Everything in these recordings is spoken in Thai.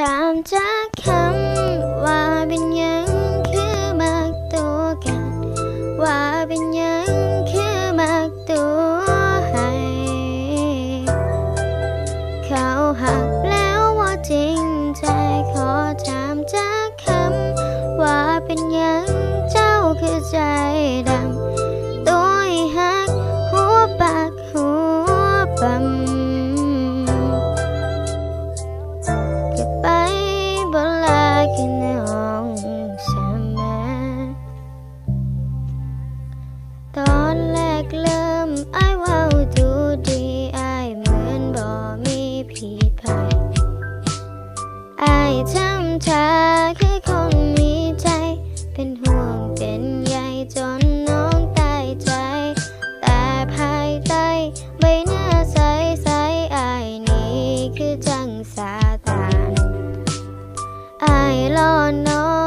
ถามจากคำว่าเป็นยังคือมักตัวกัน ว่าเป็นยังคือมักตัวให้เขาหักแล้วว่าจริงใจขอถามจากคำว่าเป็นยังเจ้าคือใจ ช้ำชาคือคนมีใจ เป็นห่วงเป็นใยจนน้องตายใจ แต่ภายใต้ใบหน้าใสใสอายนี้คือจังสาตานอายล่อน้อง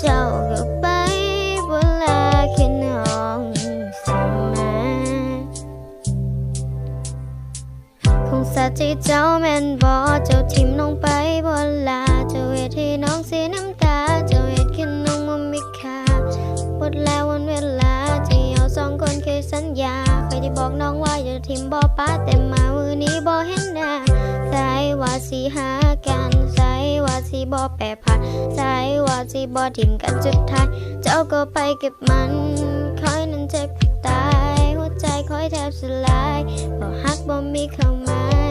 เจ้าก็ไปบนลาขึ้นห้องสมาคงสะใจเจ้าแม่นบ่เจ้าทิมน้องไปบนลาเจ้าเฮ็ดให้น้องเสียน้ำตาเจ้าเฮ็ดขึ้นน้องมันไม่ค่าหมดแล้ววันเวลาที่เราสองคนเคยสัญญาเคยได้บอกน้องว่าอย่าทิมบ่ป้าแต่มามือนี้บ่เห็นหน้าใส่ว่าสิหากัน ส่ว่าสิบ่แปรผันใจว่าสิบ่ทิ่มกันจุดท้ายเจ้าก็ไปเก็บมันคอยนั้นเจ็บตาย หัวใจคอยแทบสลายบ่ฮักบ่มีเข้ามา